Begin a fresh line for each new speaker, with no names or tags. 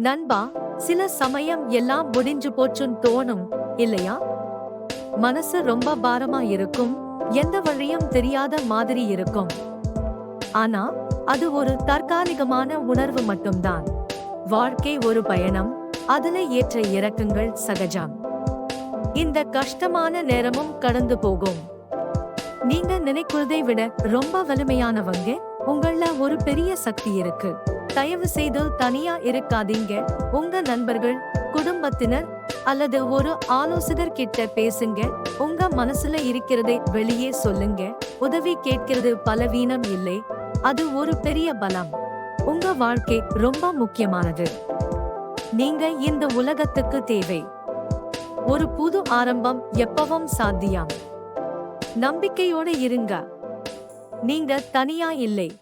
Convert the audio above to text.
நண்பா சில சமயம் எல்லாம் முடிஞ்சு போச்சுன்னு தோணும் இல்லையா? மனசு ரொம்ப பாரமா இருக்கும் எந்த வழியும் தெரியாத மாதிரி இருக்கும். ஆனா அது ஒரு தற்காலிகமான உணர்வு மட்டும்தான். வாழ்க்கை ஒரு பயணம் அதுல ஏற்ற இறக்கங்கள் சகஜம். இந்த கஷ்டமான நேரமும் கடந்து போகும். நீங்க நினைக்கிறதை விட ரொம்ப வலிமையானவங்க உங்கள ஒரு பெரிய சக்தி இருக்கு. தயவு செய்து தனியா இருக்காதீங்க. உங்க நண்பர்கள் குடும்பத்தினர் அல்லது ஒரு ஆலோசகர் கிட்ட பேசுங்க. உங்க மனசுல இருக்கிறதை வெளியே சொல்லுங்க. உதவி கேட்கிறது பலவீனம் இல்லை. அது ஒரு பெரிய பலம். உங்க வாழ்க்கை ரொம்ப முக்கியமானது. நீங்க இந்த உலகத்துக்கு தேவை. ஒரு புது ஆரம்பம் எப்பவும் சாத்தியம். நம்பிக்கையோட இருங்க. நீங்க தனியா இல்லை.